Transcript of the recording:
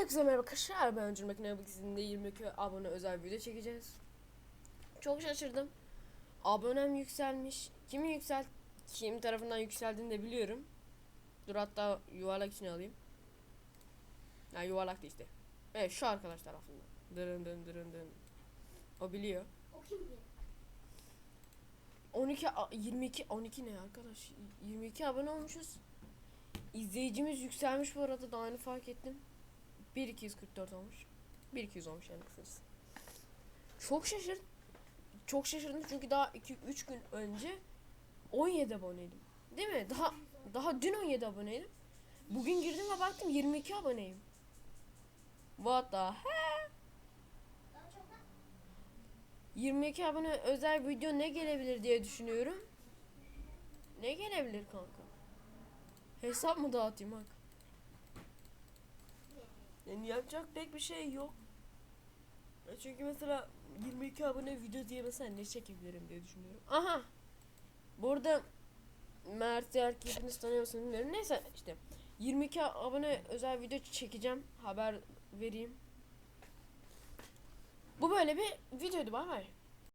Herkese merhaba arkadaşlar. Ben Öncül Makine bu sizinle 22 abone özel video çekeceğiz. Çok şaşırdım. Abonem yükselmiş. Kimi yüksel kim tarafından yükseldiğini de biliyorum. Dur hatta yuvarlak içine alayım. Yani yuvarlak da işte. Evet şu arkadaş tarafından. Dırın dın dırın dın. O biliyor. O kim bilir? 12 a- 22 12 ne arkadaş? 22 abone olmuşuz. İzleyicimiz yükselmiş bu arada daha yeni fark ettim. 1244 olmuş. 1200 olmuş yani kısacası. Çok şaşırdım. Çok şaşırdım çünkü daha 2 3 gün önce 17 aboneydim. Değil mi? Daha daha dün 17 aboneydim. Bugün girdim ve baktım 22 aboneyim. What the hell? Daha çok lan. 22 abone özel video ne gelebilir diye düşünüyorum. Ne gelebilir kanka? Hesap mı dağıtayım bak. Yani yapacak pek bir şey yok. Çünkü mesela 22 abone video diye mesela ne çekebilirim diye düşünüyorum. Aha. Burada Mert Yerki hepiniz tanıyor musunuz bilmiyorum. Neyse işte 22 abone özel video çekeceğim. Haber vereyim. Bu böyle bir videoydu bay bay.